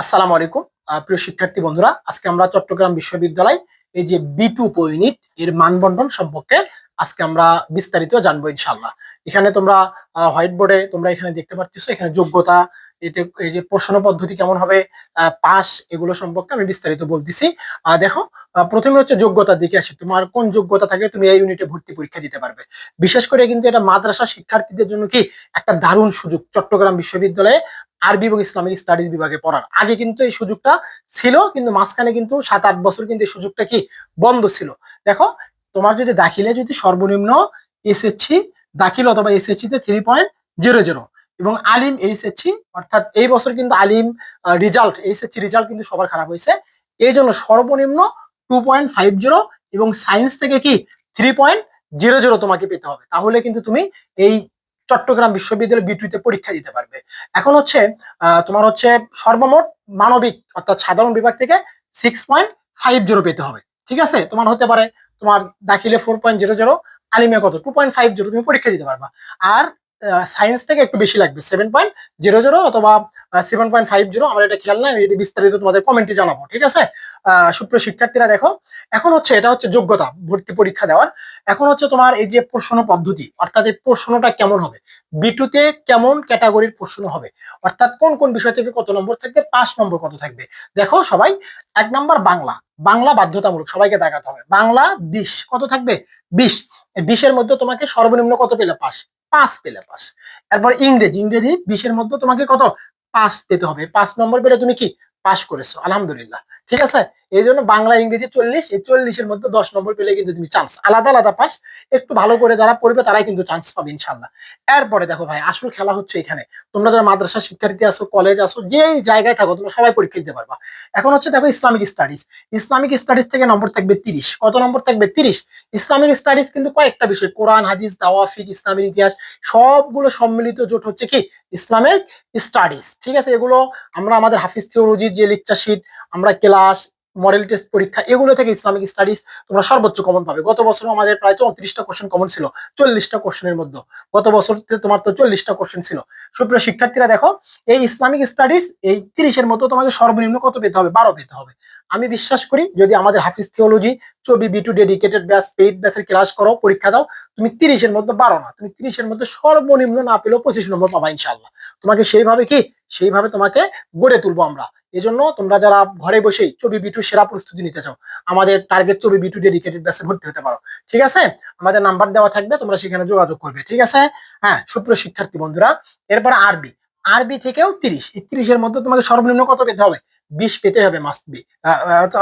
আসসালামু আলাইকুম। প্রিয় শিক্ষার্থী বন্ধুরা, আজকে আমরা চট্টগ্রাম বিশ্ববিদ্যালয় এই যে বি টু ইউনিট এর মানবন্টন সম্পর্কে আজকে আমরা বিস্তারিত জানব ইনশাল্লাহ এখানে তোমরা হোয়াইট বোর্ডে তোমরা এখানে দেখতে পাচ্ছ এখানে যোগ্যতা, এতে এই যে প্রশ্ন পদ্ধতি কেমন হবে পাস এগুলো সম্পর্কে আমি বিস্তারিত বলতেছি। দেখো প্রথমে হচ্ছে যোগ্যতার দিকে আসি। তোমার কোন যোগ্যতা থাকলে তুমি এই ইউনিটে ভর্তি পরীক্ষা দিতে পারবে। বিশেষ করে কিন্তু এটা মাদ্রাসা শিক্ষার্থীদের জন্য কি একটা দারুণ সুযোগ। চট্টগ্রাম বিশ্ববিদ্যালয়ে আরবি এবং ইসলামিক স্টাডিজ বিভাগে পড়ার। আগে কিন্তু এই সুযোগটা ছিল, কিন্তু মাঝখানে কিন্তু সাত আট বছর কিন্তু এই সুযোগটা কি বন্ধ ছিল। দেখো, তোমার যদি দাখিলে যদি সর্বনিম্ন এসএসসি দাখিল অথবা এসএসসি তে থ্রি পয়েন্ট জিরো জিরো এবং আলিম এইচএসসি অর্থাৎ এই বছর কিন্তু আলিম রেজাল্ট এইচএসসি রেজাল্ট কিন্তু সবার খারাপ হয়েছে। এই জন্য সর্বনিম্ন টু পয়েন্ট ফাইভ জিরো এবং সায়েন্স থেকে কি থ্রি পয়েন্ট জিরো জিরো তোমাকে পেতে হবে। তাহলে কিন্তু তুমি এই চট্টগ্রাম বিশ্ববিদ্যালয় বিটুইতে পরীক্ষা দিতে পারবে। এখন হচ্ছে তোমার হচ্ছে সর্বমোট মানবিক অর্থাৎ সাধারণ বিভাগ থেকে সিক্স পয়েন্ট ফাইভ জিরো পেতে হবে। ঠিক আছে? তোমার হতে পারে তোমার দাখিলে ফোর পয়েন্ট জিরো জিরো আলিমে কত? টু পয়েন্ট ফাইভ জিরো তুমি পরীক্ষা দিতে পারবা। আর সায়েন্স থেকে একটু বেশি লাগবে সেভেন পয়েন্ট জিরো জিরো অথবা সেভেন পয়েন্ট ফাইভ জিরো আমার এটা খেয়াল নাই বিস্তারিত তোমাদের কমেন্টে জানাব। ঠিক আছে? সুপ্রিয় শিক্ষার্থীরা দেখো, এখন হচ্ছে এটা হচ্ছে যোগ্যতা, ভর্তি পরীক্ষা দেওয়ার। এখন হচ্ছে তোমার এই যে প্রশ্ন পদ্ধতি, অর্থাৎ এই প্রশ্নটা কেমন হবে? বিটুতে কেমন ক্যাটাগরির প্রশ্ন হবে? অর্থাৎ কোন কোন বিষয় থেকে কত নম্বর থাকবে? পাঁচ নম্বর কত থাকবে? দেখো সবাই, এক নম্বর বাংলা বাংলা বাধ্যতামূলক, সবাইকে দেখাতে হবে। বাংলা বিশ, কত থাকবে? বিশ। বিশের মধ্যে তোমাকে সর্বনিম্ন কত পেলে? পাস পাঁচ পেলে পাস এরপর ইংরেজি ইংরেজি বিশের মধ্যে তোমাকে কত? পাস পেতে হবে। পাঁচ নম্বর পেলে তুমি কি? পাস করেছ আলহামদুলিল্লাহ। ঠিক আছে? এই জন্য বাংলা, ইংরেজি চল্লিশ, এই চল্লিশের মধ্যে দশ নম্বর পেলে কিন্তু তুমি চান্স আলাদা আলাদা পাস একটু ভালো করে যারা পড়বে তারাই কিন্তু চান্স পাবে ইনশাল্লাহ এরপরে দেখো ভাই, আসল খেলা হচ্ছে এখানে। তোমরা যারা মাদ্রাসা শিক্ষার্থী আসো কলেজ আসো যে জায়গায় থাকো, তোমরা সবাই পরীক্ষা দিতে পারবা। এখন হচ্ছে দেখো ইসলামিক স্টাডিজ ইসলামিক স্টাডিজ থেকে নম্বর থাকবে তিরিশ। কত নম্বর থাকবে তিরিশ? ইসলামিক স্টাডিজ কিন্তু কয়েকটা বিষয়। কোরআন, হাদিস দাওয়াফিক ইসলামের ইতিহাস, সবগুলো সম্মিলিত জোট হচ্ছে কি? ইসলামের স্টাডিজ ঠিক আছে? এগুলো আমরা আমাদের হাফিজ থিওলজির যে লেকচার শিট আমরা ক্লাস মডেল টেস্ট পরীক্ষা, এগুলো থেকে ইসলামিক স্টাডিজ তোমরা সর্বোচ্চ কমন পাবে। গত বছর আমাদের প্রায় চৌত্রিশটা কোশ্চেন কমন ছিল, চল্লিশটা কোশ্চেনের মধ্যে। গত বছর তোমার তো চল্লিশটা কোশ্চেন ছিল। সুপ্রিয় শিক্ষার্থীরা, দেখো, এই ইসলামিক স্টাডিজ এই তিরিশের মতো তোমাকে সর্বনিম্ন কত পেতে হবে? বারো পেতে হবে। আমি বিশ্বাস করি, যদি আমাদের Hafiz theology Chobi B two dedicated batch paid ব্যাচের ক্লাস করো, পরীক্ষা দাও, তুমি তিরিশের মধ্যে বারো না, তুমি তিরিশের মধ্যে সর্বনিম্ন না পেলেও পঁচিশ নম্বর পাবা ইনশাল্লাহ তোমাকে সেইভাবে কি সেইভাবে তোমাকে গড়ে তুলবো আমরা। এজন্য তোমরা যারা ঘরে বসেই চবি বিটু সেরা প্রস্তুতি নিতে চাও, আমাদের টার্গেট চবি বিটু ডেডিকেটেড ব্যাচে ভর্তি হতে পারো। ঠিক আছে? আমাদের নাম্বার দেওয়া থাকবে, তোমরা সেখানে যোগাযোগ করবে, ঠিক আছে? হ্যাঁ সুপ্রিয় শিক্ষার্থী বন্ধুরা, এরপর আরবি আরবি থেকেও তিরিশ। তিরিশের মধ্যে তোমাকে সর্বনিম্ন কত পেতে হবে? বিশ পেতে হবে মাস্ট বি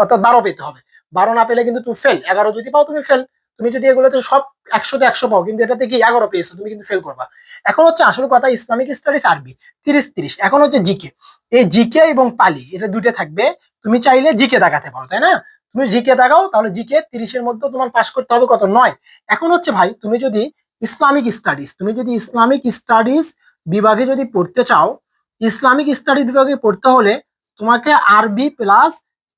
অর্থাৎ বারো পেতে হবে। বারো না পেলে কিন্তু তুমি ফেল এগারো যদি পাও, তুমি ফেল তুমি যদি এগুলোতে সব একশোতে একশো পাও, কিন্তু এটাতে কি এগারো পেয়েছ, তুমি কিন্তু ফেল করবা। এখন হচ্ছে আসল কথা ইসলামিক স্টাডিজ আরবি, তিরিশ তিরিশ। এখন হচ্ছে জিকে এই জিকে এবং পালি এটা দুইটা থাকবে। তুমি চাইলে জিকে দেখাতে পারো, তাই না? তুমি জিকে দেখাও, তাহলে জিকে তিরিশের মধ্যে তোমার পাশ করতে হবে কত? নয়। এখন হচ্ছে ভাই, তুমি যদি ইসলামিক স্টাডিজ তুমি যদি ইসলামিক স্টাডিজ বিভাগে যদি পড়তে চাও ইসলামিক স্টাডিজ বিভাগে পড়তে হলে তোমাকে আরবি প্লাস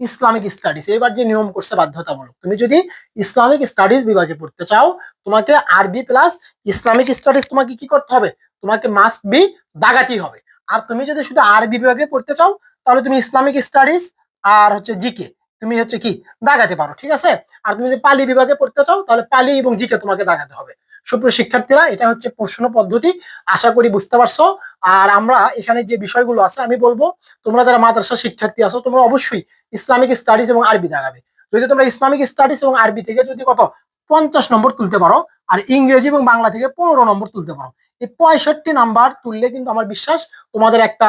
ইসলামিক স্টাডিজ এবার যে নিয়ম করছে বাধ্যতামূলক। তুমি যদি ইসলামিক স্টাডিজ বিভাগে পড়তে চাও, তোমাকে আরবি প্লাস ইসলামিক স্টাডিজ তোমাকে কি করতে হবে? তোমাকে মাস্ট বি দাগাতেই হবে। আর তুমি যদি শুধু আরবি বিভাগে পড়তে চাও, তাহলে তুমি ইসলামিক স্টাডিজ আর হচ্ছে জিকে তুমি হচ্ছে কি? দাগাতে পারো, ঠিক আছে? আর তুমি যদি পালি বিভাগে পড়তে চাও, তাহলে পালি এবং জিকে তোমাকে দাগাতে হবে। সুপ্রিয় শিক্ষার্থীরা, এটা হচ্ছে প্রশ্ন পদ্ধতি। আশা করি বুঝতে পারছ। আর আমরা এখানে যে বিষয়গুলো আছে, আমি বলব, তোমরা যারা মাদ্রাসা শিক্ষার্থী আছো, তোমরা অবশ্যই ইসলামিক স্টাডিজ এবং আরবি দাগাবে যদি তোমরা ইসলামিক স্টাডিজ এবং আরবি থেকে যদি কত, পঞ্চাশ নম্বর তুলতে পারো, আর ইংরেজি এবং বাংলা থেকে পনেরো নম্বর তুলতে পারো, এই পঁয়ষট্টি নাম্বার তুললে কিন্তু আমার বিশ্বাস তোমাদের একটা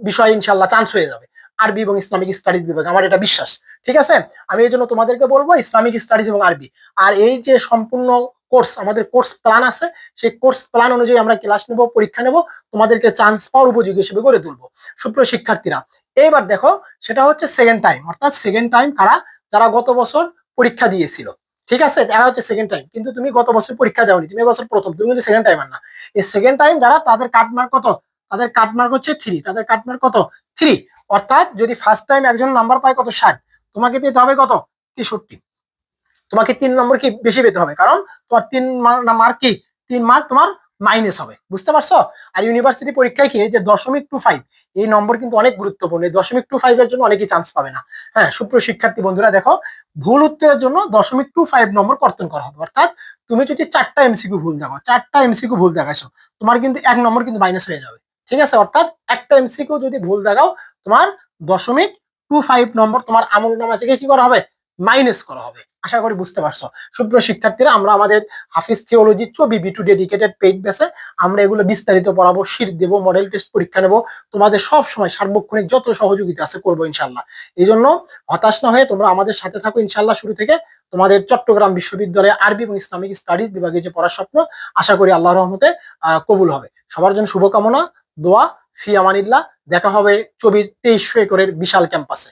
বিষয় ইনশাল্লাহ চান্স হয়ে যাবে। আরবি এবং ইসলামিক স্টাডিজ বিভাগে, আমার এটা বিশ্বাস। ঠিক আছে? আমি এই জন্য তোমাদেরকে বলব ইসলামিক স্টাডিজ এবং আরবি আর এই যে সম্পূর্ণ কোর্স, আমাদের কোর্স প্ল্যান আছে। সেই কোর্স প্ল্যান অনুযায়ী আমরা ক্লাস নেব, পরীক্ষা নেব, তোমাদেরকে চান্স পাওয়ার উপযোগী হিসেবে গড়ে তুলবো। সুপ্রিয় শিক্ষার্থীরা এবার দেখো, সেটা হচ্ছে সেকেন্ড টাইম অর্থাৎ সেকেন্ড টাইম কারা? যারা গত বছর পরীক্ষা দিয়েছিল। ঠিক আছে? এরা হচ্ছে সেকেন্ড টাইম কিন্তু তুমি গত বছর পরীক্ষা দাওনি, তুমি এবছর প্রথম, তুমি কিন্তু সেকেন্ড টাইম না। এই সেকেন্ড টাইম যারা, তাদের কাট মার্ক কত? তাদের কাট মার্ক হচ্ছে থ্রি তাদের কাট মার্ক কত? থ্রি অর্থাৎ যদি ফার্স্ট টাইম একজন নাম্বার পায় কত? ষাট, তোমাকে পেতে হবে কত? তেষট্টি। তোমাকে তিন নম্বর কি বেশি পেতে হবে? কারণ তোমার তিন মার্ক কি? তিন মার্ক তোমার মাইনাস হবে। বুঝতে পারছ? আর ইউনিভার্সিটি পরীক্ষায় কি? যে দশমিক টু ফাইভ এই নম্বর কিন্তু অনেক গুরুত্বপূর্ণ। এই দশমিক টু ফাইভ এর জন্য অনেকেই চান্স পাবে না। হ্যাঁ সুপ্রিয় শিক্ষার্থী বন্ধুরা, দেখো, ভুল উত্তরের জন্য দশমিক টু ফাইভ নম্বর কর্তন করা হবে। অর্থাৎ তুমি যদি চারটা এমসিকিউ ভুল দেখো, চারটা এমসিকিউ ভুল দেখাইছো, তোমার কিন্তু এক নম্বর কিন্তু মাইনাস হয়ে যাবে। ঠিক আছে? অর্থাৎ একটা এমসিকিউ যদি ভুল দেখাও, তোমার দশমিক টু ফাইভ নম্বর তোমার আমল নামা থেকে কি করা হবে? মাইনাস করা হবে। আশা করি বুঝতে পারছ। সুপ্রিয় শিক্ষার্থীরা, আমরা আমাদের হাফিজ থিওলজি ছবি বি টু ডেডিকেটেড পেইড বেসে আমরা এগুলো বিস্তারিত পড়াবো শিট দেবো মডেল টেস্ট পরীক্ষা নেব। তোমাদের সব সময় সার্বক্ষণিক যত সহযোগিতা আছে করব ইনশাল্লাহ এই জন্য হতাশ না হয়ে তোমরা আমাদের সাথে থাকো ইনশাল্লাহ শুরু থেকে। তোমাদের চট্টগ্রাম বিশ্ববিদ্যালয়ে আরবি এবং ইসলামিক স্টাডিজ বিভাগে যে পড়ার স্বপ্ন, আশা করি আল্লাহ রহমতে কবুল হবে। সবার জন্য শুভকামনা, দোয়া, ফি আমানিল্লাহ। দেখা হবে ছবির তেইশ একরের বিশাল ক্যাম্পাসে।